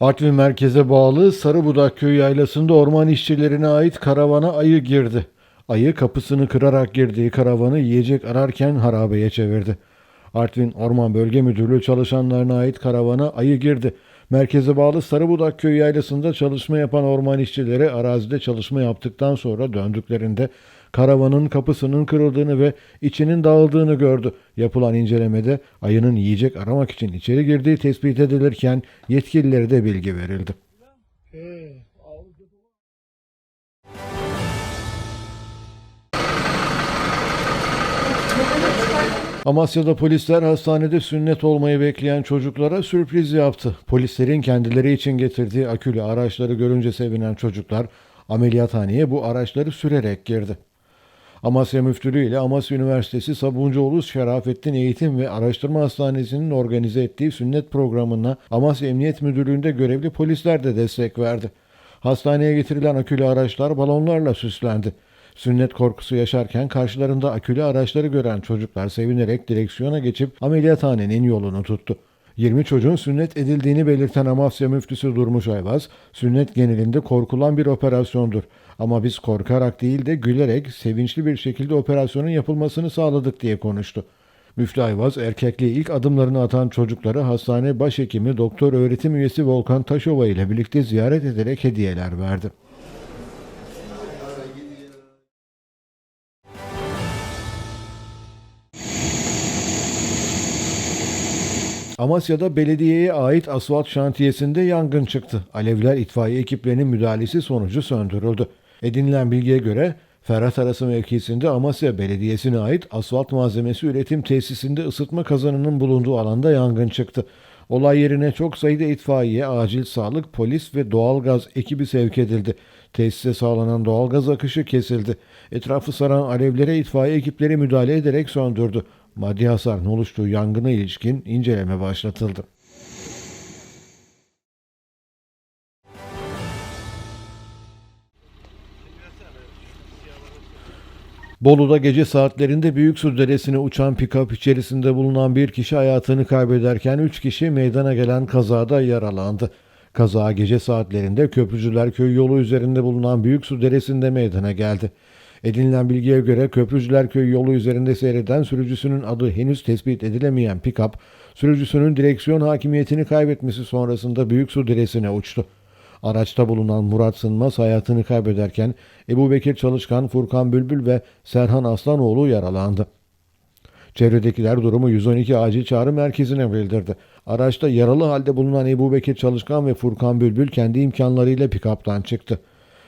Artvin merkeze bağlı Sarıbudak Köyü yaylasında orman işçilerine ait karavana ayı girdi. Ayı kapısını kırarak girdiği karavanı yiyecek ararken harabeye çevirdi. Artvin Orman Bölge Müdürlüğü çalışanlarına ait karavana ayı girdi. Merkeze bağlı Sarıbudak Köyü yaylasında çalışma yapan orman işçileri arazide çalışma yaptıktan sonra döndüklerinde karavanın kapısının kırıldığını ve içinin dağıldığını gördü. Yapılan incelemede ayının yiyecek aramak için içeri girdiği tespit edilirken yetkililere de bilgi verildi. Amasya'da polisler hastanede sünnet olmayı bekleyen çocuklara sürpriz yaptı. Polislerin kendileri için getirdiği akülü araçları görünce sevinen çocuklar ameliyathaneye bu araçları sürerek girdi. Amasya Müftülüğü ile Amasya Üniversitesi Sabuncuoğlu Şerafettin Eğitim ve Araştırma Hastanesi'nin organize ettiği sünnet programına Amasya Emniyet Müdürlüğü'nde görevli polisler de destek verdi. Hastaneye getirilen akülü araçlar balonlarla süslendi. Sünnet korkusu yaşarken karşılarında akülü araçları gören çocuklar sevinerek direksiyona geçip ameliyathanenin yolunu tuttu. 20 çocuğun sünnet edildiğini belirten Amasya müftüsü Durmuş Ayvaz, sünnet genelinde korkulan bir operasyondur. Ama biz korkarak değil de gülerek, sevinçli bir şekilde operasyonun yapılmasını sağladık diye konuştu. Müftü Ayvaz, erkekliğe ilk adımlarını atan çocukları hastane başhekimi doktor öğretim üyesi Volkan Taşova ile birlikte ziyaret ederek hediyeler verdi. Amasya'da belediyeye ait asfalt şantiyesinde yangın çıktı. Alevler itfaiye ekiplerinin müdahalesi sonucu söndürüldü. Edinilen bilgiye göre Ferhat Arası mevkisinde Amasya Belediyesi'ne ait asfalt malzemesi üretim tesisinde ısıtma kazanının bulunduğu alanda yangın çıktı. Olay yerine çok sayıda itfaiye, acil sağlık, polis ve doğalgaz ekibi sevk edildi. Tesise sağlanan doğalgaz akışı kesildi. Etrafı saran alevlere itfaiye ekipleri müdahale ederek söndürdü. Maddi hasarın oluştuğu yangına ilişkin inceleme başlatıldı. Bolu'da gece saatlerinde Büyüksu Deresi'ne uçan pikap içerisinde bulunan bir kişi hayatını kaybederken 3 kişi meydana gelen kazada yaralandı. Kaza gece saatlerinde Köprücüler Köyü yolu üzerinde bulunan Büyüksu Deresi'nde meydana geldi. Edinilen bilgiye göre Köprücüler Köyü yolu üzerinde seyreden sürücüsünün adı henüz tespit edilemeyen pikap, sürücüsünün direksiyon hakimiyetini kaybetmesi sonrasında Büyüksu Deresi'ne uçtu. Araçta bulunan Murat Sınmaz hayatını kaybederken Ebu Bekir Çalışkan, Furkan Bülbül ve Serhan Aslanoğlu yaralandı. Çevredekiler durumu 112 acil çağrı merkezine bildirdi. Araçta yaralı halde bulunan Ebu Bekir Çalışkan ve Furkan Bülbül kendi imkanlarıyla pikaptan çıktı.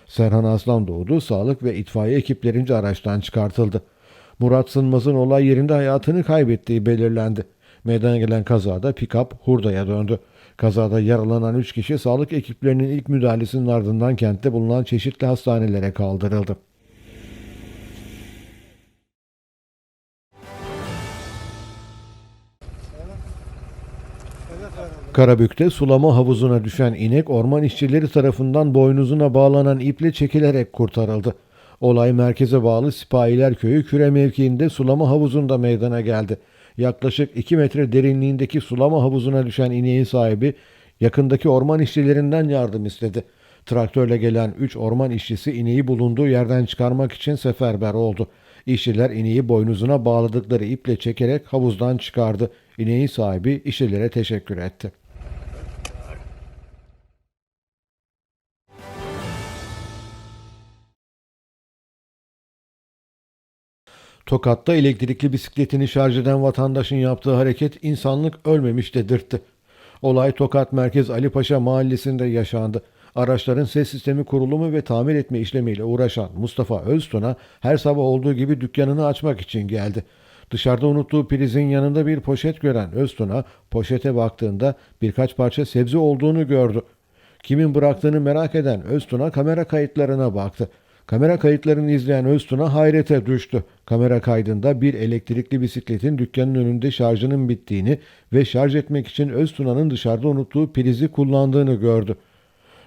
Serhan Aslan doğdu, sağlık ve itfaiye ekiplerince araçtan çıkartıldı. Murat Sınmaz'ın olay yerinde hayatını kaybettiği belirlendi. Meydana gelen kazada pikap hurdaya döndü. Kazada yaralanan 3 kişi sağlık ekiplerinin ilk müdahalesinin ardından kentte bulunan çeşitli hastanelere kaldırıldı. Karabük'te sulama havuzuna düşen inek orman işçileri tarafından boynuzuna bağlanan iple çekilerek kurtarıldı. Olay merkeze bağlı Sipahiler Köyü küre mevkiinde sulama havuzunda meydana geldi. Yaklaşık 2 metre derinliğindeki sulama havuzuna düşen ineğin sahibi yakındaki orman işçilerinden yardım istedi. Traktörle gelen 3 orman işçisi ineği bulunduğu yerden çıkarmak için seferber oldu. İşçiler ineği boynuzuna bağladıkları iple çekerek havuzdan çıkardı. İneğin sahibi işçilere teşekkür etti. Tokat'ta elektrikli bisikletini şarj eden vatandaşın yaptığı hareket insanlık ölmemiş dedirtti. Olay Tokat Merkez Ali Paşa mahallesinde yaşandı. Araçların ses sistemi kurulumu ve tamir etme işlemiyle uğraşan Mustafa Öztun'a her sabah olduğu gibi dükkanını açmak için geldi. Dışarıda unuttuğu prizin yanında bir poşet gören Öztun'a poşete baktığında birkaç parça sebze olduğunu gördü. Kimin bıraktığını merak eden Öztun'a kamera kayıtlarına baktı. Kamera kayıtlarını izleyen Öztun'a hayrete düştü. Kamera kaydında bir elektrikli bisikletin dükkanın önünde şarjının bittiğini ve şarj etmek için Öztuna'nın dışarıda unuttuğu prizi kullandığını gördü.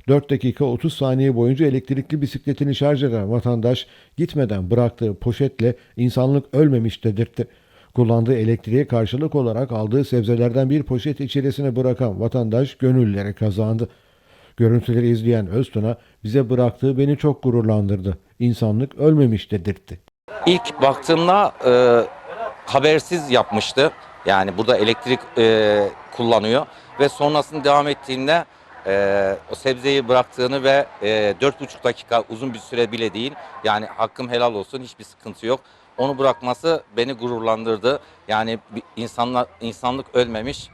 4 dakika 30 saniye boyunca elektrikli bisikletini şarj eden vatandaş gitmeden bıraktığı poşetle insanlık ölmemiş dedirtti. Kullandığı elektriğe karşılık olarak aldığı sebzelerden bir poşet içerisine bırakan vatandaş gönülleri kazandı. Görüntüleri izleyen Öztuna bize bıraktığı beni çok gururlandırdı. İnsanlık ölmemiş dedirtti. İlk baktığımda e, habersiz yapmıştı. Yani burada elektrik e, kullanıyor ve sonrasında devam ettiğinde e, o sebzeyi bıraktığını ve e, 4,5 dakika uzun bir süre bile değil. Yani hakkım helal olsun hiçbir sıkıntı yok. Onu bırakması beni gururlandırdı. Yani insanlar insanlık ölmemiş.